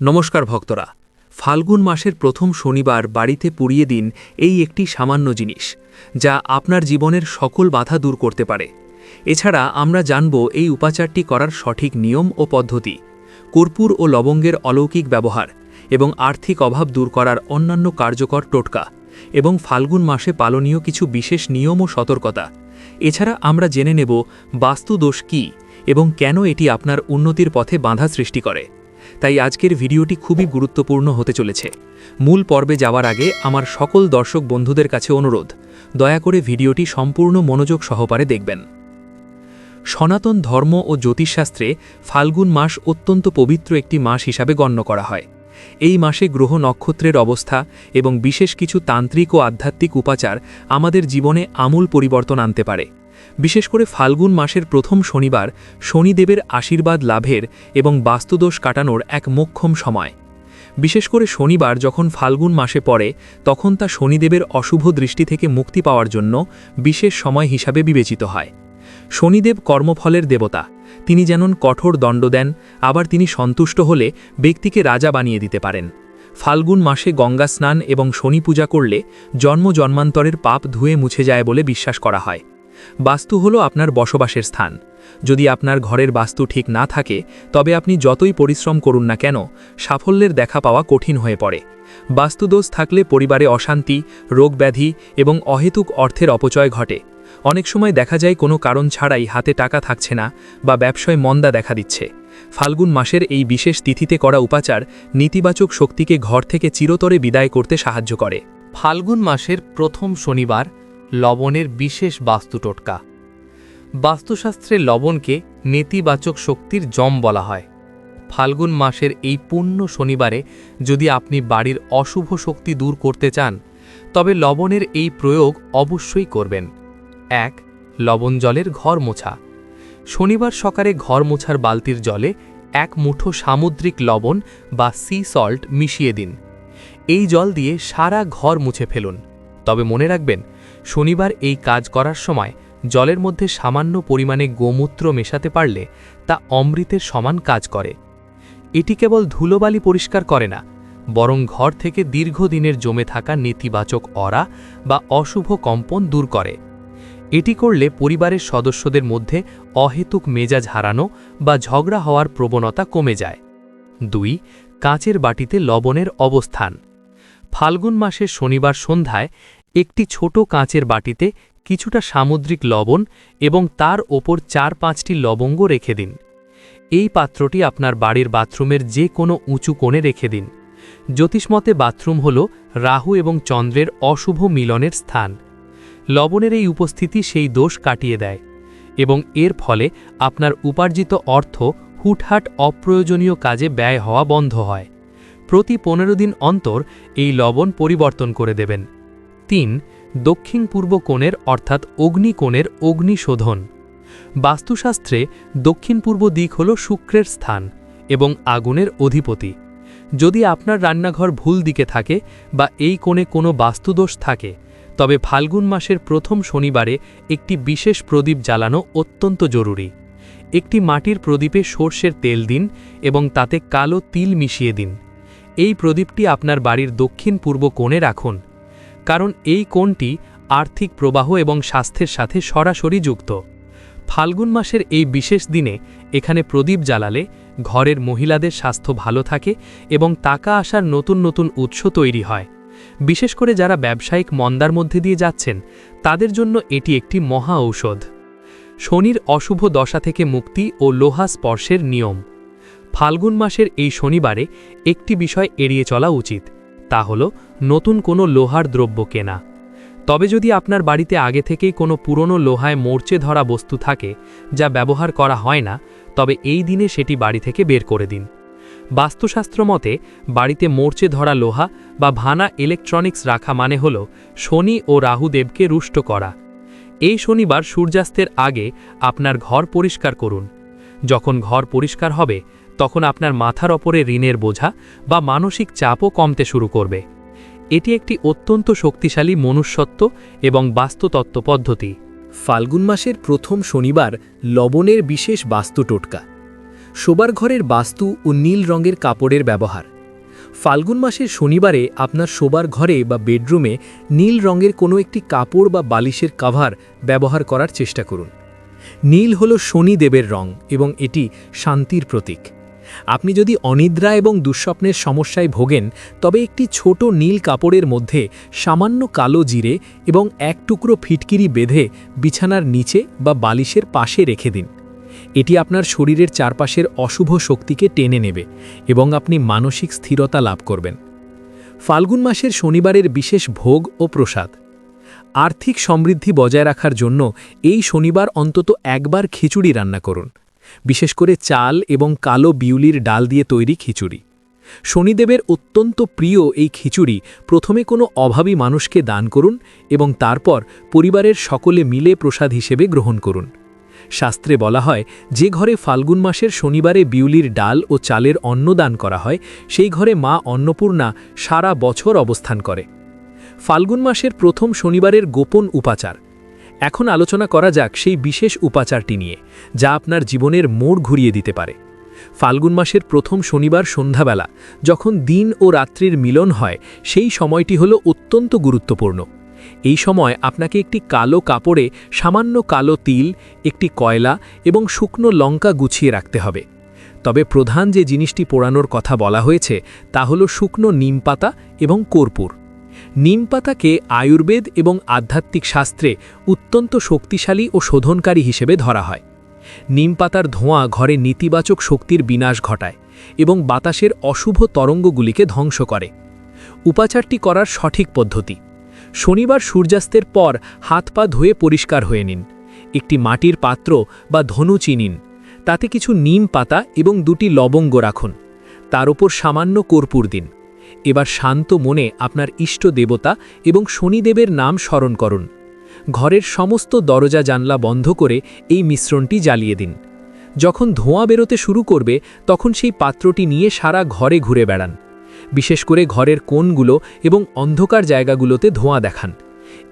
নমস্কার ভক্তরা, ফাল্গুন মাসের প্রথম শনিবার বাড়িতে পুড়িয়ে দিন এই একটি সামান্য জিনিস, যা আপনার জীবনের সকল বাধা দূর করতে পারে। এছাড়া আমরা জানব এই উপাচারটি করার সঠিক নিয়ম ও পদ্ধতি, কর্পূর ও লবঙ্গের অলৌকিক ব্যবহার এবং আর্থিক অভাব দূর করার অন্যান্য কার্যকর টোটকা এবং ফাল্গুন মাসে পালনীয় কিছু বিশেষ নিয়ম ও সতর্কতা। এছাড়া আমরা জেনে নেব বাস্তুদোষ কী এবং কেন এটি আপনার উন্নতির পথে বাধা সৃষ্টি করে। তাই আজকের ভিডিওটি খুবই গুরুত্বপূর্ণ হতে চলেছে। মূল পর্বে যাওয়ার আগে আমার সকল দর্শক বন্ধুদের কাছে অনুরোধ, দয়া করে ভিডিওটি সম্পূর্ণ মনোযোগ সহকারে দেখবেন। সনাতন ধর্ম ও জ্যোতিষশাস্ত্রে ফাল্গুন মাস অত্যন্ত পবিত্র একটি মাস হিসাবে গণ্য করা হয়। এই মাসে গ্রহ নক্ষত্রের অবস্থা এবং বিশেষ কিছু তান্ত্রিক ও আধ্যাত্মিক উপাচার আমাদের জীবনে আমূল পরিবর্তন আনতে পারে। বিশেষ করে ফাল্গুন মাসের প্রথম শনিবার শনিদেবের আশীর্বাদ লাভের এবং বাস্তুদোষ কাটানোর এক মোক্ষম সময়। বিশেষ করে শনিবার যখন ফাল্গুন মাসে পড়ে, তখন তা শনিদেবের অশুভ দৃষ্টি থেকে মুক্তি পাওয়ার জন্য বিশেষ সময় হিসাবে বিবেচিত হয়। শনিদেব কর্মফলের দেবতা, তিনি যেন কঠোর দণ্ড দেন, আবার তিনি সন্তুষ্ট হলে ব্যক্তিকে রাজা বানিয়ে দিতে পারেন। ফাল্গুন মাসে গঙ্গা স্নান এবং শনি পূজা করলে জন্ম জন্মান্তরের পাপ ধুয়ে মুছে যায় বলে বিশ্বাস করা হয়। বাস্তু হলো আপনার বসবাসের স্থান। যদি আপনার ঘরের বাস্তু ঠিক না থাকে, তবে আপনি যতই পরিশ্রম করুন না কেন, সাফল্যের দেখা পাওয়া কঠিন হয়ে পড়ে। বাস্তুদোষ থাকলে পরিবারে অশান্তি, রোগব্যাধি এবং অহেতুক অর্থের অপচয় ঘটে। অনেক সময় দেখা যায় কোনো কারণ ছাড়াই হাতে টাকা থাকছে না বা ব্যবসায় মন্দা দেখা দিচ্ছে। ফাল্গুন মাসের এই বিশেষ তিথিতে করা উপাচার নেতিবাচক শক্তিকে ঘর থেকে চিরতরে বিদায় করতে সাহায্য করে। ফাল্গুন মাসের প্রথম শনিবার লবণের বিশেষ বাস্তু টোটকা। বাস্তুশাস্ত্রে লবণকে নেতিবাচক শক্তির জম বলা হয়। ফাল্গুন মাসের এই পূর্ণ শনিবারে যদি আপনি বাড়ির অশুভ শক্তি দূর করতে চান, তবে লবণের এই প্রয়োগ অবশ্যই করবেন। এক, লবণ জলের ঘর মোছা। শনিবার সকালে ঘর মোছার বালতির জলে এক মুঠো সামুদ্রিক লবণ বা সি সল্ট মিশিয়ে দিন। এই জল দিয়ে সারা ঘর মুছে ফেলুন। তবে মনে রাখবেন শনিবার এই কাজ করার সময় জলের মধ্যে সামান্য পরিমাণে গোমূত্র মেশাতে পারলে তা অমৃতের সমান কাজ করে। এটি কেবল ধুলোবালি পরিষ্কার করে না, বরং ঘর থেকে দীর্ঘদিনের জমে থাকা নেতিবাচক অরা বা অশুভ কম্পন দূর করে। এটি করলে পরিবারের সদস্যদের মধ্যে অহেতুক মেজাজ হারানো বা ঝগড়া হওয়ার প্রবণতা কমে যায়। দুই, কাচের বাটিতে লবণের অবস্থান। ফাল্গুন মাসের শনিবার সন্ধ্যায় একটি ছোট কাঁচের বাটিতে কিছুটা সামুদ্রিক লবণ এবং তার ওপর চার পাঁচটি লবঙ্গ রেখে দিন। এই পাত্রটি আপনার বাড়ির বাথরুমের যে কোনো উঁচু কোণে রেখে দিন। জ্যোতিষমতে বাথরুম হল রাহু এবং চন্দ্রের অশুভ মিলনের স্থান। লবণের এই উপস্থিতি সেই দোষ কাটিয়ে দেয় এবং এর ফলে আপনার উপার্জিত অর্থ হুটহাট অপ্রয়োজনীয় কাজে ব্যয় হওয়া বন্ধ হয়। প্রতি পনেরো দিন অন্তর এই লবণ পরিবর্তন করে দেবেন। তিন দক্ষিণ পূর্ব কোণের অর্থাৎ অগ্নিকোণের অগ্নিশোধন। বাস্তুশাস্ত্রে দক্ষিণ পূর্ব দিক হল শুক্রের স্থান এবং আগুনের অধিপতি। যদি আপনার রান্নাঘর ভুল দিকে থাকে বা এই কোণে কোনো বাস্তুদোষ থাকে, তবে ফাল্গুন মাসের প্রথম শনিবারে একটি বিশেষ প্রদীপ জ্বালানো অত্যন্ত জরুরি। একটি মাটির প্রদীপে সর্ষের তেল দিন এবং তাতে কালো তিল মিশিয়ে দিন। এই প্রদীপটি আপনার বাড়ির দক্ষিণ পূর্ব কোণে রাখুন। কারণ এই কোণটি আর্থিক প্রবাহ এবং স্বাস্থ্যের সাথে সরাসরি যুক্ত। ফাল্গুন মাসের এই বিশেষ দিনে এখানে প্রদীপ জ্বালালে ঘরের মহিলাদের স্বাস্থ্য ভালো থাকে এবং টাকা আসার নতুন নতুন উৎস তৈরি হয়। বিশেষ করে যারা ব্যবসায়িক মন্দার মধ্যে দিয়ে যাচ্ছেন, তাদের জন্য এটি একটি মহা ঔষধ। শনির অশুভ দশা থেকে মুক্তি ও লোহা স্পর্শের নিয়ম। ফাল্গুন মাসের এই শনিবারে একটি বিষয় এড়িয়ে চলা উচিত, তা হল নতুন কোনো লোহার দ্রব্য কেনা। তবে যদি আপনার বাড়িতে আগে থেকেই কোনো পুরনো লোহায় মোর্চে ধরা বস্তু থাকে, যা ব্যবহার করা হয় না, তবে এই দিনে সেটি বাড়ি থেকে বের করে দিন। বাস্তুশাস্ত্র মতে, বাড়িতে মোর্চে ধরা লোহা বা ভানা ইলেকট্রনিক্স রাখা মানে হল শনি ও রাহুদেবকে রুষ্ট করা। এই শনিবার সূর্যাস্তের আগে আপনার ঘর পরিষ্কার করুন। যখন ঘর পরিষ্কার হবে, তখন আপনার মাথার ওপরে ঋণের বোঝা বা মানসিক চাপও কমতে শুরু করবে। এটি একটি অত্যন্ত শক্তিশালী মনুষ্যত্ব এবং বাস্তুতত্ত্ব পদ্ধতি। ফাল্গুন মাসের প্রথম শনিবার লবণের বিশেষ বাস্তু টোটকা। শোবার ঘরের বাস্তু ও নীল রঙের কাপড়ের ব্যবহার। ফাল্গুন মাসের শনিবারে আপনার শোবার ঘরে বা বেডরুমে নীল রঙের কোনো একটি কাপড় বা বালিশের কাভার ব্যবহার করার চেষ্টা করুন। নীল হল শনিদেবের রং এবং এটি শান্তির প্রতীক। আপনি যদি অনিদ্রা এবং দুঃস্বপ্নের সমস্যায় ভোগেন, তবে একটি ছোট নীল কাপড়ের মধ্যে সামান্য কালো জিরে এবং এক টুকরো ফিটকিরি বেঁধে বিছানার নিচে বা বালিশের পাশে রেখে দিন। এটি আপনার শরীরের চারপাশের অশুভ শক্তিকে টেনে নেবে এবং আপনি মানসিক স্থিরতা লাভ করবেন। ফাল্গুন মাসের শনিবারের বিশেষ ভোগ ও প্রসাদ। আর্থিক সমৃদ্ধি বজায় রাখার জন্য এই শনিবার অন্তত একবার খিচুড়ি রান্না করুন। বিশেষ করে চাল এবং কালো বিউলির ডাল দিয়ে তৈরি খিচুড়ি। শনিদেবের অত্যন্ত প্রিয় এই খিচুড়ি প্রথমে কোনো অভাবী মানুষকে দান করুন এবং তারপর পরিবারের সকলে মিলে প্রসাদ হিসেবে গ্রহণ করুন। শাস্ত্রে বলা হয়, যে ঘরে ফাল্গুন মাসের শনিবারে বিউলির ডাল ও চালের অন্ন দান করা হয়, সেই ঘরে মা অন্নপূর্ণা সারা বছর অবস্থান করে। ফাল্গুন মাসের প্রথম শনিবারের গোপন উপাচার এখন আলোচনা করা যাক সেই বিশেষ উপাচারটি নিয়ে, যা আপনার জীবনের মোড় ঘুরিয়ে দিতে পারে। ফাল্গুন মাসের প্রথম শনিবার সন্ধ্যাবেলা, যখন দিন ও রাত্রির মিলন হয়, সেই সময়টি হল অত্যন্ত গুরুত্বপূর্ণ। এই সময় আপনাকে একটি কালো কাপড়ে সামান্য কালো তিল, একটি কয়লা এবং শুকনো লঙ্কা গুছিয়ে রাখতে হবে। তবে প্রধান যে জিনিসটি পোড়ানোর কথা বলা হয়েছে, তা হল শুকনো নিমপাতা এবং কর্পূর। নিমপাতাকে আয়ুর্বেদ এবং আধ্যাত্মিক শাস্ত্রে অত্যন্ত শক্তিশালী ও শোধনকারী হিসেবে ধরা হয়। নিমপাতার ধোঁয়া ঘরে নেতিবাচক শক্তির বিনাশ ঘটায় এবং বাতাসের অশুভ তরঙ্গগুলিকে ধ্বংস করে। উপাচারটি করার সঠিক পদ্ধতি। শনিবার সূর্যাস্তের পর হাত পা ধুয়ে পরিষ্কার হয়ে নিন। একটি মাটির পাত্র বা ধনুচি নিন তাতে কিছু নিম পাতা এবং দুটি লবঙ্গ রাখুন। তার ওপর সামান্য কর্পূর দিন। এবার শান্ত মনে আপনার ইষ্ট দেবতা এবং শনিদেবের নাম স্মরণ করুন। ঘরের সমস্ত দরজা জানলা বন্ধ করে এই মিশ্রণটি জ্বালিয়ে দিন। যখন ধোঁয়া বেরোতে শুরু করবে, তখন সেই পাত্রটি নিয়ে সারা ঘরে ঘুরে বেড়ান। বিশেষ করে ঘরের কোণগুলো এবং অন্ধকার জায়গাগুলোতে ধোঁয়া দেখান।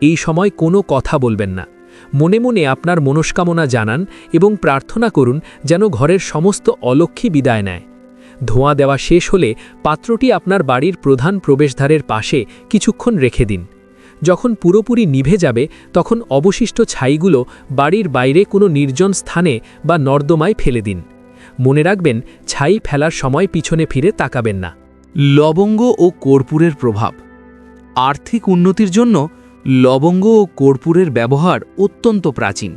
এই সময় কোনো কথা বলবেন না। মনে মনে আপনার মনস্কামনা জানান এবং প্রার্থনা করুন যেন ঘরের সমস্ত অলক্ষী বিদায় নেয়। ধোঁয়া দেওয়া শেষ হলে পাত্রটি আপনার বাড়ির প্রধান প্রবেশদ্বারের পাশে কিছুক্ষণ রেখে দিন। যখন পুরোপুরি নিভে যাবে, তখন অবশিষ্ট ছাইগুলো বাড়ির বাইরে কোনো নির্জন স্থানে বা নর্দমায় ফেলে দিন। মনে রাখবেন, ছাই ফেলার সময় পিছনে ফিরে তাকাবেন না। লবঙ্গ ও কর্পূরের প্রভাব। আর্থিক উন্নতির জন্য লবঙ্গ ও কর্পূরের ব্যবহার অত্যন্ত প্রাচীন।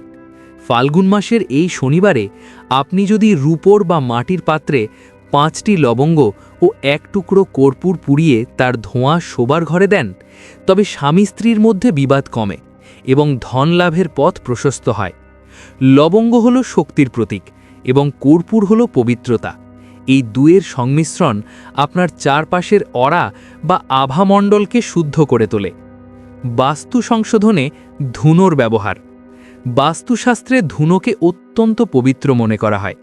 ফাল্গুন মাসের এই শনিবারে আপনি যদি রূপোর বা মাটির পাত্রে পাঁচটি লবঙ্গ ও এক টুকরো কর্পূর পুড়িয়ে তার ধোঁয়া শোবার ঘরে দেন, তবে স্বামী স্ত্রীর মধ্যে বিবাদ কমে এবং ধন লাভের পথ প্রশস্ত হয়। লবঙ্গ হল শক্তির প্রতীক এবং কর্পূর হল পবিত্রতা। এই দুয়ের সংমিশ্রণ আপনার চারপাশের অরা বা আভামণ্ডলকে শুদ্ধ করে তোলে। বাস্তু সংশোধনে ধুনোর ব্যবহার। বাস্তুশাস্ত্রে ধুনোকে অত্যন্ত পবিত্র মনে করা হয়।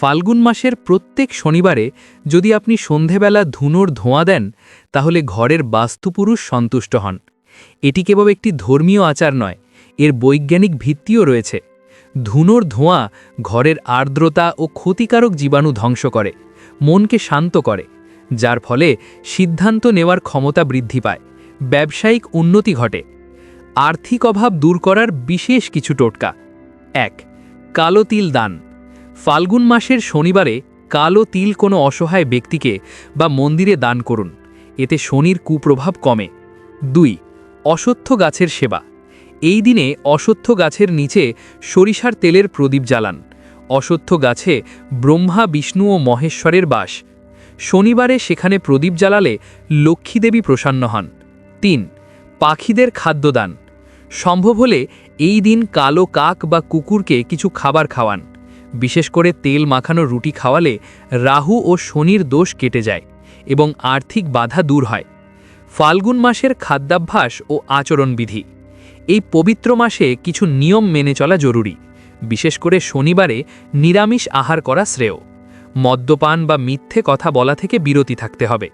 ফাল্গুন মাসের প্রত্যেক শনিবারে যদি আপনি সন্ধেবেলা ধুনোর ধোঁয়া দেন, তাহলে ঘরের বাস্তুপুরুষ সন্তুষ্ট হন। এটি কেবল একটি ধর্মীয় আচার নয়, এর বৈজ্ঞানিক ভিত্তিও রয়েছে। ধুনোর ধোঁয়া ঘরের আর্দ্রতা ও ক্ষতিকারক জীবাণু ধ্বংস করে, মনকে শান্ত করে, যার ফলে সিদ্ধান্ত নেওয়ার ক্ষমতা বৃদ্ধি পায়, ব্যবসায়িক উন্নতি ঘটে, আর্থিক অভাব দূর করার বিশেষ কিছু টোটকা। এক, কালো তিল দান। ফাল্গুন মাসের শনিবারে কালো তিল কোনো অসহায় ব্যক্তিকে বা মন্দিরে দান করুন। এতে শনির কুপ্রভাব কমে। দুই অসত্য গাছের সেবা। এই দিনে অসত্য গাছের নিচে সরিষার তেলের প্রদীপ জ্বালান। অসত্য গাছে ব্রহ্মা, বিষ্ণু ও মহেশ্বরের বাস। শনিবারে সেখানে প্রদীপ জ্বালালে লক্ষ্মীদেবী প্রসন্ন হন। তিন, পাখিদের খাদ্যদান। সম্ভব হলে এই দিন কালো কাক বা কুকুরকে কিছু খাবার খাওয়ান। বিশেষ করে তেল মাখানো রুটি খাওয়ালে রাহু ও শনির দোষ কেটে যায় এবং আর্থিক বাধা দূর হয়। ফাল্গুন মাসের খাদ্যাভ্যাস ও আচরণবিধি। এই পবিত্র মাসে কিছু নিয়ম মেনে চলা জরুরি, বিশেষ করে শনিবারে নিরামিষ আহার করা শ্রেয়। মদ্যপান বা মিথ্যে কথা বলা থেকে বিরতি থাকতে হবে।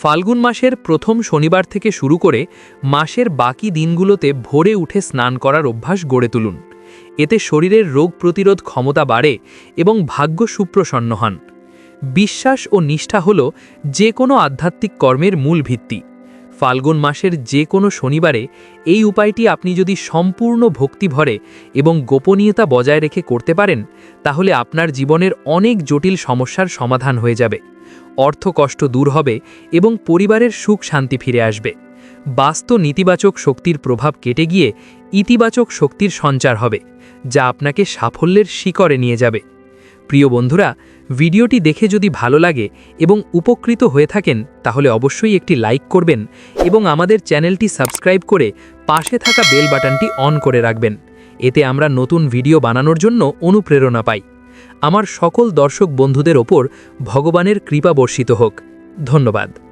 ফাল্গুন মাসের প্রথম শনিবার থেকে শুরু করে মাসের বাকি দিনগুলোতে ভোরে উঠে স্নান করার অভ্যাস গড়ে তুলুন। এতে শরীরের রোগ প্রতিরোধ ক্ষমতা বাড়ে এবং ভাগ্য সুপ্রসন্ন হন। বিশ্বাস ও নিষ্ঠা হল যে কোনো আধ্যাত্মিক কর্মের মূল ভিত্তি। ফাল্গুন মাসের যে কোনো শনিবারে এই উপায়টি আপনি যদি সম্পূর্ণ ভক্তিভরে এবং গোপনীয়তা বজায় রেখে করতে পারেন, তাহলে আপনার জীবনের অনেক জটিল সমস্যার সমাধান হয়ে যাবে। অর্থ কষ্ট দূর হবে এবং পরিবারের সুখ শান্তি ফিরে আসবে। বাস্তু নেতিবাচক শক্তির প্রভাব কেটে গিয়ে ইতিবাচক শক্তির সঞ্চার হবে, যা আপনাকে সাফল্যের শিকরে নিয়ে যাবে। প্রিয় বন্ধুরা, ভিডিওটি দেখে যদি ভালো লাগে এবং উপকৃত হয়ে থাকেন, তাহলে অবশ্যই একটি লাইক করবেন এবং আমাদের চ্যানেলটি সাবস্ক্রাইব করে পাশে থাকা বেল বাটনটি অন করে রাখবেন। এতে আমরা নতুন ভিডিও বানানোর জন্য অনুপ্রেরণা পাই। আমার সকল দর্শক বন্ধুদের ওপর ভগবানের কৃপা বর্ষিত হোক। ধন্যবাদ।